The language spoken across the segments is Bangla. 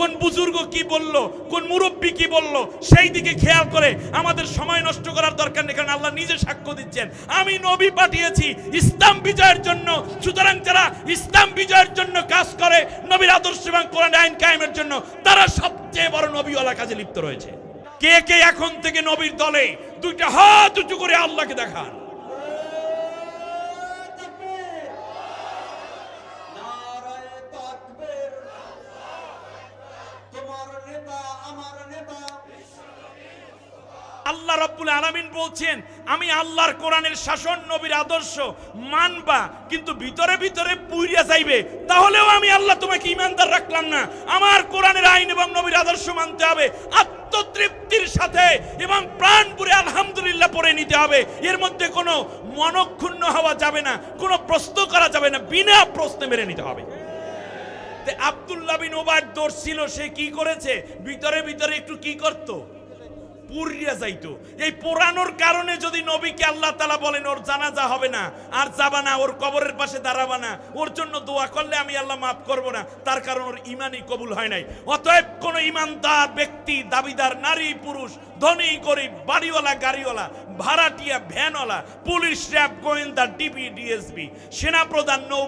কোন বুজুর্গ কি বলল, কোন মুরব্বী কি বলল, সেই দিকে খেয়াল করে আমাদের সময় নষ্ট করার দরকার নেই, কারণ আল্লাহ নিজে সাক্ষ্য দিচ্ছেন। আমি নবী পাঠিয়েছি ইসলাম বিজয়ের জন্য, সুতরাং যারা ইসলাম বিজয়ের জন্য কাজ করে, নবীর আদর্শ এবং কোরআন আইন কায়েমের জন্য, তারা সবচেয়ে বড় নবীওয়ালা কাজে লিপ্ত রয়েছে। কে কে এখন থেকে নবীর দলে, দুইটা হাত উঁচু করে আল্লাহকে দেখান। আল্লাহ রব্বুল আলামিন বলছেন, আমি আল্লাহর কোরআনের শাসন, নবীর আদর্শ মানবা, কিন্তু ভিতরে ভিতরে পুইরিয়া যাইবে। তাহলেও আমি আল্লাহ তোমাকে ইমানদার রাখলাম না। আমার কোরআনের আইন এবং নবীর আদর্শ মানতে হবে। আত্মতৃপ্তির সাথে এবং প্রাণ পুরে আলহামদুলিল্লাহ পড়ে নিতে হবে। এর মধ্যে কোনো মনক্ষুণ্ণ হওয়া যাবে না, কোনো প্রশ্ন করা যাবে না, বিনা প্রশ্নে মেরে নিতে হবে। আব্দুল্লাহ বিন ওবার দোষ ছিল, সে কি করেছে? ভিতরে ভিতরে একটু কি করতো? পুরিয়া যাইতো। এই পোড়ানোর কারণে যদি নবীকে আল্লাহ তালা বলেন, ওর জানাজা হবে না, আর যাবা না, ওর কবরের পাশে দাঁড়াবা না, ওর জন্য দোয়া করলে আমি আল্লাহ মাফ করব না, তার কারণ ওর ইমানই কবুল হয় নাই। অতএব কোন ইমানদার ব্যক্তি, দাবিদার নারী, পুরুষ, ধনী, গরিব, বাড়িওয়ালা, গাড়িওয়ালা, ভাড়াটিয়া, ভ্যানওয়ালা, পুলিশ, র্যাব, গোয়েন্দা, ডিবি, ডিএসবি, সেনাপ্রধান, নৌ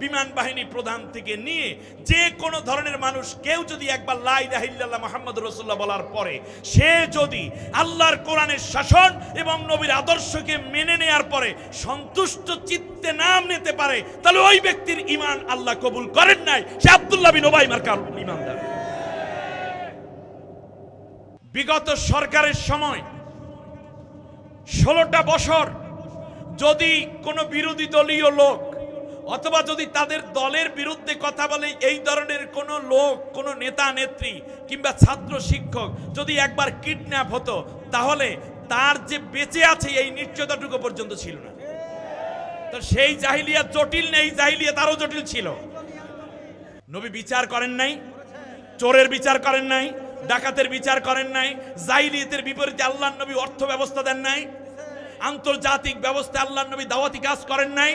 বিমান বাহিনী প্রধান থেকে নিয়ে যে কোনো ধরনের মানুষ, কেউ যদি একবার লাই রাহিল্লাহ মোহাম্মদ রসুল্লাহ বলার পরে, সে যদি আল্লাহর কোরআনের শাসন এবং নবীর আদর্শকে মেনে নেয়ার পরে সন্তুষ্ট চিত্তে নাম নিতে পারে, তাহলে ওই ব্যক্তির ইমান আল্লাহ কবুল করেন নাই। সে আবদুল্লাহ বিন ওবাই মার্কার ইমানদার বিগত সরকারের সময় ষোলোটা বছর যদি কোনো বিরোধী দলীয় লোক অথবা যদি তাদের দলের বিরুদ্ধে কথা বলে এই ধরনের কোনো লোক, কোনো নেতা, নেত্রী কিংবা ছাত্র শিক্ষক যদি একবার কিডন্যাপ হতো, তাহলে তার যে বেঁচে আছে এই নিশ্চয়তাটুকু পর্যন্ত ছিল না। তো সেই জাহিলিয়া জটিল নেই জাহিলিয়া তারও জটিল ছিল। নবী বিচার করেন নাই, চোরের বিচার করেন নাই, ডাকাতের বিচার করেন নাই, জাহিলিয়াতের বিপরীতে আল্লাহ নবী অর্থ ব্যবস্থা দেন নাই, আন্তর্জাতিক ব্যবস্থা আল্লাহ নবী দাওয়াতি কাজ করেন নাই।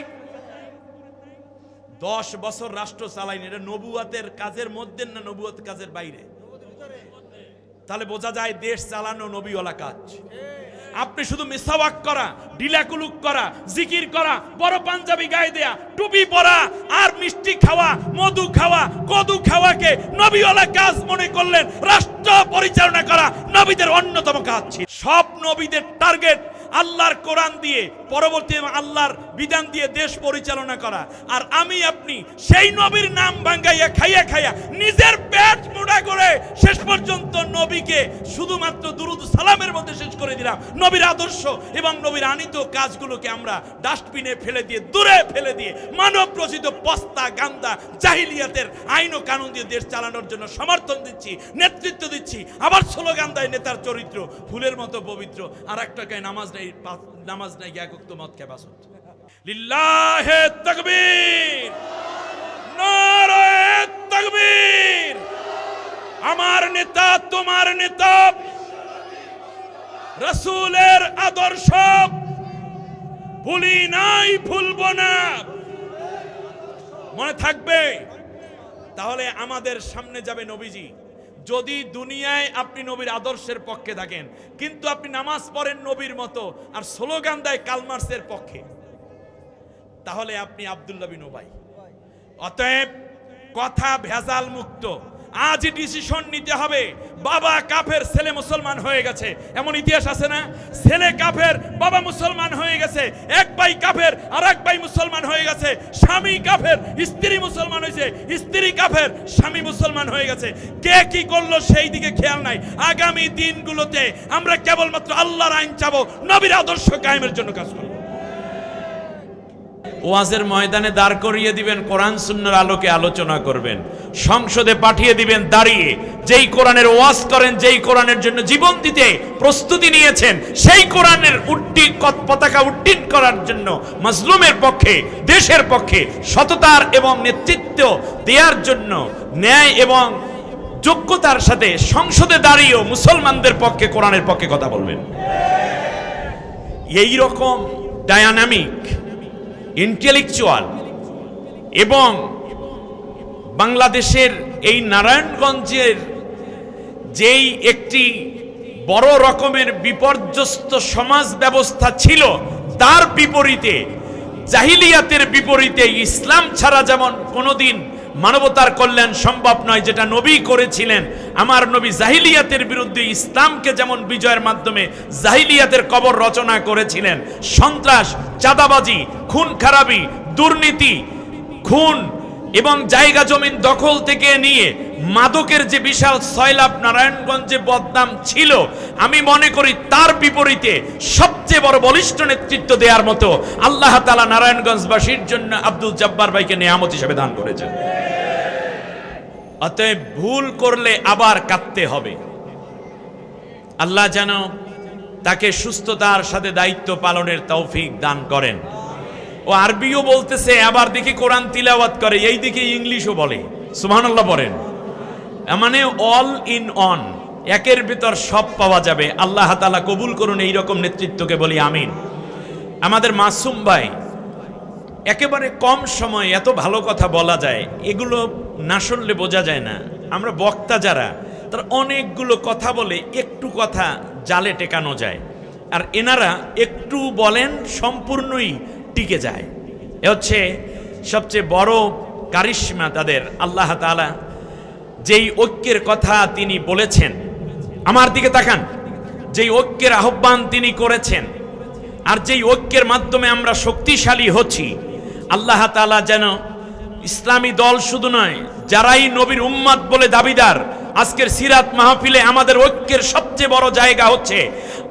দশ বছর রাষ্ট্র চালাইনি এটা নবুয়াতের কাজের মধ্যে না নবুয়াত কাজের বাইরে? তাহলে বোঝা যায় দেশ চালানো নবীওয়ালা কাজ। আপনি শুধু মিসাওয়াক করা, ডিলাকুলুক করা, জিকির করা, বড় পাঞ্জাবি গায়ে দেয়া, টুপি পরা, আর মিষ্টি খাওয়া, মধু খাওয়া, কদু খাওয়াকে নবীওয়ালা কাজ মনে করলেন, রাষ্ট্র পরিচালনা করা নবীদের অন্যতম কাজ ছিল। সব নবীদের টার্গেট আল্লাহর কোরআন দিয়ে, পরবর্তী আল্লাহর বিধান দিয়ে দেশ পরিচালনা করা। আর আমি আপনি সেই নবীর নাম ভাঙ্গাইয়া, খাইয়া খাইয়া নিজের পেট মোড়া করে শেষ পর্যন্ত নবীকে শুধুমাত্র দুরুদ সালামের মধ্যে শেষ করে দিলাম। নবীর আদর্শ এবং নবীর আনিত কাজগুলোকে আমরা ডাস্টবিনে ফেলে দিয়ে, দূরে ফেলে দিয়ে মানব রচিত পস্তা, গান্দা, জাহিলিয়াতের আইন ও কানুন দিয়ে দেশ চালানোর জন্য সমর্থন দিচ্ছি, নেতৃত্ব দিচ্ছি। আবার স্লোগান দেয় নেতার চরিত্র, ফুলের মতো পবিত্র। আর একটা নামাজ নেই নামাজ নাই একক মত খেবাসত লিল্লাহে তাকবীর, নারায়ে তাকবীর। আমার নেতা, তোমার নেতা, রসুলের আদর্শ। ভুলি নাই, ভুলবো না। মনে থাকবে, তাহলে আমাদের সামনে যাবে নবীজি। যদি দুনিয়ায় আপনি নবীর আদর্শের পক্ষে থাকেন, কিন্তু আপনি নামাজ পড়েন নবীর মতো আর স্লোগান দেয় কালমার্সের পক্ষে, তাহলে আপনি আবদুল্লাবিন ওবাই অতএব কথা ভেজাল মুক্ত। আজ ডিসিশন নিতে হবে। বাবা কাফের ছেলে মুসলমান হয়ে গেছে। এমন ইতিহাস আছে না? ছেলে কাফের, বাবা মুসলমান হয়ে গেছে। এক ভাই কাফের আর এক ভাই মুসলমান হয়ে গেছে। স্বামী কাফের, স্ত্রী মুসলমান হয়েছে। স্ত্রী কাফের, স্বামী মুসলমান হয়ে গেছে। কে কি করল সেই দিকে খেয়াল নাই। আগামী দিনগুলোতে আমরা কেবলমাত্র আল্লাহর আইন চাবো, নবীর আদর্শ কায়েমের জন্য কাজ করব। ওয়াজের ময়দানে দাঁড় করিয়ে দিবেন, কোরআন সুন্নার আলোকে আলোচনা করবেন। সংসদে পাঠিয়ে দিবেন দাঁড়িয়ে। যেই কোরআনের ওয়াজ করেন, যেই কোরআনের জন্য জীবন দিতে প্রস্তুতি নিয়েছেন, সেই কোরআনের উড্ডি পতাকা উড্ডীন করার জন্য মাজলুমের পক্ষে, দেশের পক্ষে সততার এবং নেতৃত্ব দেওয়ার জন্য ন্যায় এবং যোগ্যতার সাথে সংসদে দাঁড়িয়েও মুসলমানদের পক্ষে, কোরআনের পক্ষে কথা বলবেন। এই রকম ডায়ানামিক ইন্টেলেকচুয়াল এবং বাংলাদেশের এই নারায়ণগঞ্জের যেই একটি বড় রকমের বিপর্যস্ত সমাজ ব্যবস্থা ছিল, তার বিপরীতে জাহিলিয়াতের বিপরীতে ইসলাম ছাড়া যেমন কোনোদিন মানবতার কল্যাণ সম্ভব নয়, যেটা নবী করেছিলেন। আমার নবী জাহিলিয়াতের বিরুদ্ধে ইসলামকে যেমন বিজয়ের মাধ্যমে জাহিলিয়াতের কবর রচনা করেছিলেন, সন্ত্রাস, চাঁদাবাজি, খুন খারাপি, দুর্নীতি, খুন এবং জায়গা জমিন দখল থেকে নিয়ে মাদকের যে বিশাল সয়লাভ নারায়ণগঞ্জে বদনাম ছিল, আমি মনে করি তার বিপরীতে সবচেয়ে বড় বলিষ্ঠ নেতৃত্ব দেওয়ার মতো আল্লাহ তালা নারায়ণগঞ্জবাসীর জন্য আব্দুল জব্বার ভাইকে নিয়ামত হিসেবে দান করেছেন। অতএব ভুল করলে আবার কাঁদতে হবে। আল্লাহ যেন তাকে সুস্থতার সাথে দায়িত্ব পালনের তৌফিক দান করেন। ও আরবিও বলতেছে, আবার দেখি কোরআন তিলাওয়াত করে। এই দিকে ইংলিশও বলে। সুবহানাল্লাহ বলেন। মানে অল ইন অন একের ভিতর সব পাওয়া যাবে। আল্লাহ তালা কবুল করুন এই রকম নেতৃত্বকে বলি আমিন। আমাদের মাসুম ভাই, একেবারে কম সময় এত ভালো কথা বলা যায়, এগুলো না শুনলে বোঝা যায় না। আমরা বক্তা যারা, তার অনেকগুলো কথা বলে, একটু কথা জালে টেকানো যায়। আর এনারা একটু বলেন, সম্পূর্ণই টিকে যায়। এ হচ্ছে সবচেয়ে বড় কারিশ্মা তাদের। আল্লাহ তাআলা যেই ঐক্যের কথা তিনি বলেছেন, আমার দিকে তাকান। যেই ঐক্যের আহ্বান তিনি করেছেন, আর যেই ঐক্যের মাধ্যমে আমরা শক্তিশালী হচ্ছি, আল্লাহ তাআলা যেন ইসলামী দল শুধু নয়, যারাই নবীর উম্মাদ বলে দাবিদার, আজকের সিরাত মাহফিলে আমাদের ঐক্যের সবচেয়ে বড় জায়গা হচ্ছে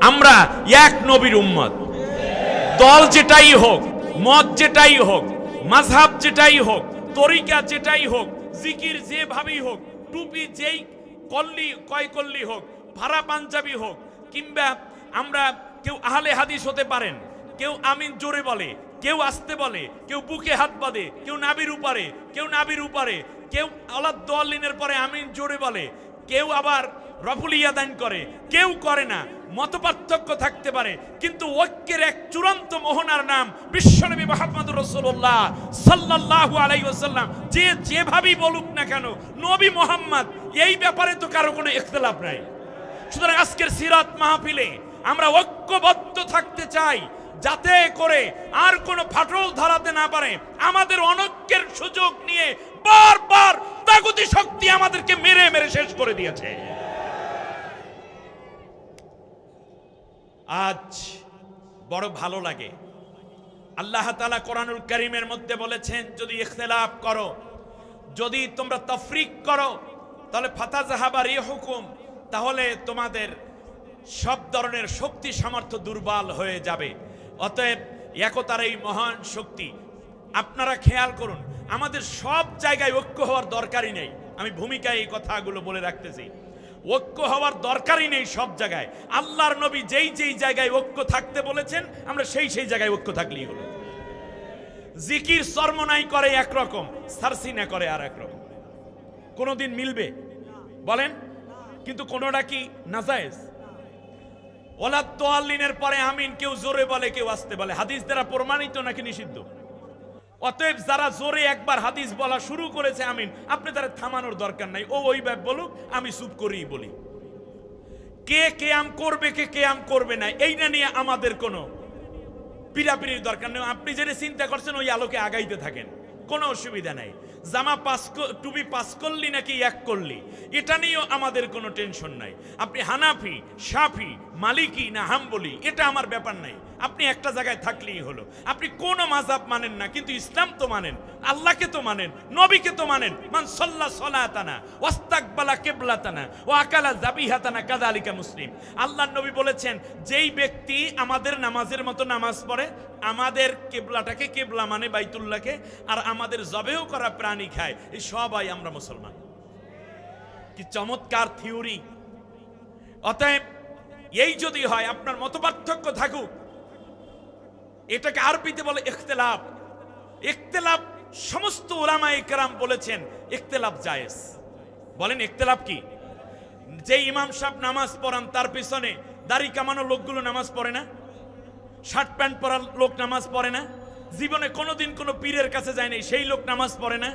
আমরা এক নবীর উম্মত। দল যেটাই হোক, মত যেটাই হোক মাঝহাব যেটাই হোক, তরিকা যেটাই হোক, জিকির যেভাবেই হোক, টুপি যেই কল্লি কয় কল্লি হোক ভাড়া পাঞ্জাবি হোক, কিংবা আমরা কেউ আহলে হাদিস হতে পারেন, কেউ আমিন জোরে বলে কেউ আসতে বলে, কেউ বুকে হাত বাঁধে, কেউ নাবির উপারে, কেউ নাবির উপারে, কেউ আলাদ দোয়ালিনের পরে আমিন জোরে বলে, কেউ আবার রফুল ইয়াদান করে, কেউ করে না, মতপার্থক্য থাকতে পারে, কিন্তু ঐক্যের এক চূড়ান্ত মোহনার নাম বিশ্বনবী মোহাম্মদ রসুল্লাহ সাল্লাল্লাহু আলাইহি ওয়াসাল্লাম। যে যেভাবেই বলুক না কেন, নবী মোহাম্মদ, এই ব্যাপারে তো কারও কোনো ইখতিলাফ নাই। সুতরাং আজকের সিরাত মাহফিলে আমরা ঐক্যবদ্ধ থাকতে চাই যাতে করে আর কোনো ফাটল ধরাতে না পারে। আমাদের অনৈক্যের সুযোগ নিয়ে বারবার তাগুতি শক্তি আমাদেরকে মেরে মেরে শেষ করে দিয়েছে। আজ বড় ভালো লাগে। আল্লাহ তালা কোরআনুল করিমের মধ্যে বলেছেন, যদি ইখতলাফ করো, যদি তোমরা তফরিক করো, তাহলে ফাতা জাহাবার এ হুকুম তাহলে তোমাদের সব ধরনের শক্তি সামর্থ্য দুর্বল হয়ে যাবে। অতএব একতার এই মহান শক্তি, আপনারা খেয়াল করুন, আমাদের সব জায়গায় ঐক্য হওয়ার দরকারই নেই। আমি ভূমিকায় এই কথাগুলো বলে রাখতেছি। ঐক্য হওয়ার দরকারই নেই সব জায়গায়। আল্লাহর নবী যেই যেই জায়গায় ঐক্য থাকতে বলেছেন, আমরা সেই সেই জায়গায় ঐক্য থাকলেই হলো। জিকির সর্বনাই করে একরকম সারসিনা করে আর একরকম কোনোদিন মিলবে? বলেন? কিন্তু কোনোটা কি নাজায়েজ? ওলা তোয়াল্লিনের পরে আমিন কেউ জোরে বলে, কেউ আসতে বলে। হাদিস দ্বারা প্রমাণিত নাকি নিষিদ্ধ? অতএব যারা জোরে একবার হাদিস বলা শুরু করেছে আমিন, আপনি তারা থামানোর দরকার নাই। ও ওই ব্যাপ বলুক, আমি চুপ করেই বলি। কে কেয়াম করবে, কে কেয়াম করবে না এইটা নিয়ে আমাদের কোনো পিড়াপিড়ির দরকার নেই। আপনি যেটা চিন্তা করছেন, ওই আলোকে আগাইতে থাকেন। কোনো অসুবিধা নাই। জামা পাস টুপি পাস করলি নাকি এক করলি? এটা নিয়েও আমাদের কোনো টেনশন নাই। আপনি হানাফি, সাফি মালিকি না, হাম্বলি। এটা আমার ব্যাপার নাই। আপনি একটা জায়গায় থাকলেই হলো। আপনি কোনো মাজাব মানেন না, কিন্তু ইসলাম তো মানেন। আল্লাহকে তো মানেন, নবীকে তো মানেন। মান সল্লা সলাতানা, ওয়াস্তাকবালা কেবলাতানা ও আকালা জাবিহাতানা কাদালিকা মুসলিম। আল্লাহ নবী বলেছেন, যেই ব্যক্তি আমাদের নামাজের মতো নামাজ পড়ে, আমাদের কেবলাটাকে কেবলা মানে বাইতুল্লাহকে, আর আমাদের জবেও করা প্রাণী খায়, এই সবাই আমরা মুসলমান। কি চমৎকার থিওরি। অতএব এই যদি হয়, আপনার মতপার্থক্য থাকুক। এটাকে আরবিতে বলে ইখতিলাফ। ইখতিলাফ সমস্ত ওলামা একরাম বলেছেন, ইখতিলাফ জায়েজ। বলেন ইখতিলাফ কি? যে ইমাম সাহেব নামাজ পড়ান, তার পিছনে দাড়ি কামানো লোকগুলো নামাজ পড়ে না? শার্ট প্যান্ট পরা লোক নামাজ পড়ে না? জীবনে কোনোদিন কোনো পীরের কাছে যায় নাই, সেই লোক নামাজ পড়ে না?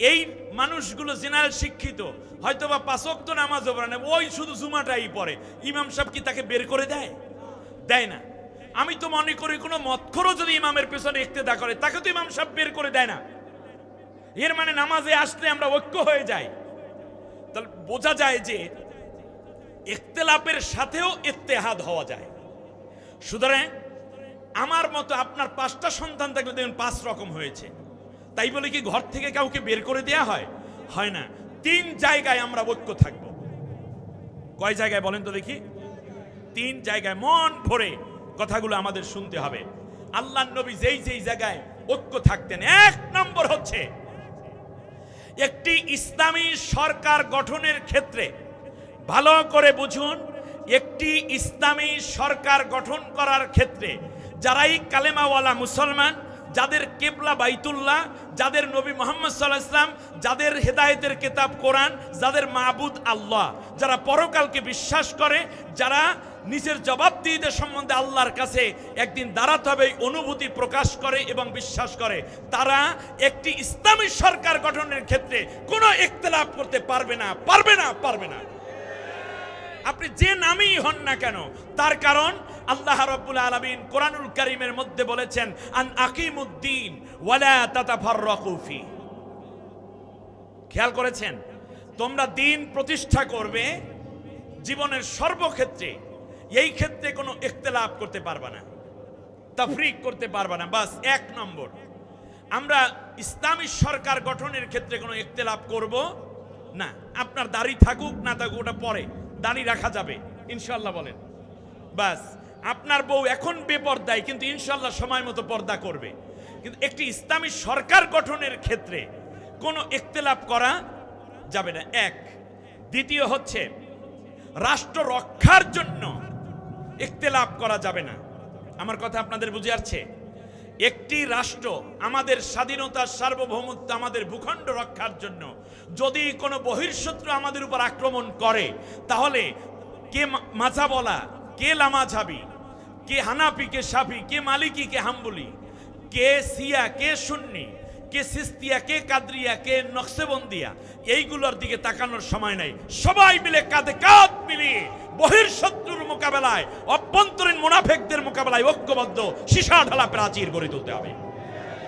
এই মানুষগুলো জেনারেল শিক্ষিত। হয়তো বা পাঁচক্ত নামাজও পড়ে না, ওই শুধু জুমাটাই পড়ে। ইমাম সাহেব কি তাকে বের করে দেয়? দেয় না। আমি তো মনে করি কোনো মৎখরও যদি ইমামের পেছনে ইক্তেদা করে, তাকে তো ইমাম সাহেব বের করে দেয় না। এর মানে নামাজে আসলে আমরা ঐক্য হয়ে যাই। তাহলে বোঝা যায় যে ইখতলাফের সাথেও ইত্তেহাদ হওয়া যায়। সুতরাং আমার মতো আপনার পাঁচটা সন্তান থাকলে দেখবেন পাঁচ রকম হয়েছে। তাই বলে কি ঘর থেকে কাউকে বের করে দেয়া হয়? হয় না। তিন জায়গায় আমরা ঐক্য থাকব। কয় জায়গায় বলেন তো দেখি? তিন জায়গায় মন ভরে কথাগুলো আমাদের শুনতে হবে। আল্লাহ নবী যেই যেই জায়গায় ঐক্য থাকতেন, এক নম্বর হচ্ছে একটি ইসলামী সরকার গঠনের ক্ষেত্রে ভালো করে বুঝুন, একটি ইসলামী সরকার গঠন করার ক্ষেত্রে যারাই কালেমাওয়ালা মুসলমান যাদের কেবলা বাইতুল্লাহ, যাদের নবী মোহাম্মদ সাল্লাহ ইসলাম যাদের হেদায়েতের কেতাব কোরআন, যাদের মাবুদ আল্লাহ, যারা পরকালকে বিশ্বাস করে, যারা নিজের জবাবদিহিদের সম্বন্ধে আল্লাহর কাছে একদিন দাঁড়াতে হবে অনুভূতি প্রকাশ করে এবং বিশ্বাস করে। তারা একটি ইসলামী সরকার গঠনের ক্ষেত্রে কোনো ইখতলাফ করতে পারবে না পারবে না পারবে না। আপনি যে নামেই হন না কেন, তার কারণ আল্লাহ রাব্বুল আলমিন কোরআনুল করিমের মধ্যে বলেছেন, আন আকিমুদ্দিন ওয়ালা খেয়াল করেছেন? তোমরা দিন প্রতিষ্ঠা করবে, জীবনের সর্বক্ষেত্রে। এই ক্ষেত্রে কোনো ইখতলাফ করতে পারবে না, তাফরিক করতে পারবে না, বাস এক নম্বর। আমরা ইসলামী সরকার গঠনের ক্ষেত্রে কোনো ইখতলাফ করব না। আপনার দাড়ি থাকুক, না থাকুক, ওটা পরে। দাড়ি রাখা যাবে ইনশাল্লাহ বলেন। বাস আপনার বউ এখন বেপর্দায়, কিন্তু ইনশাল্লাহ সময় মতো পর্দা করবে। কিন্তু একটি ইসলামী সরকার গঠনের ক্ষেত্রে কোনো ইখতলাফ করা যাবে না। এক, দ্বিতীয় হচ্ছে, রাষ্ট্র রক্ষার জন্য ইখতলাফ করা যাবে না। আমার কথা আপনাদের বুঝে আসছে? একটি রাষ্ট্র আমাদের স্বাধীনতার সার্বভৌমত্ব, আমাদের ভূখণ্ড রক্ষার জন্য যদি কোনো বহির্শত্রু আমাদের উপর আক্রমণ করে, তাহলে কে মাঝা বলা, কে লামাঝাবি কে হানাপি কে সাফি কে মালিকি, কে হাম্বলি, কে সিয়া কে সুন্নি, কে সিস্তিয়া, কে কাদরিয়া, কে নকশেবন্দিয়া, এইগুলোর দিকে তাকানোর সময় নাই। সবাই মিলে কাঁধে কাঁধ মিলিয়ে বহির শত্রুর মোকাবেলায়, অভ্যন্তরীণ মুনাফেকদের মোকাবেলায় ঐক্যবদ্ধ সীসা ঢালা প্রাচীর গড়ে তুলতে হবে।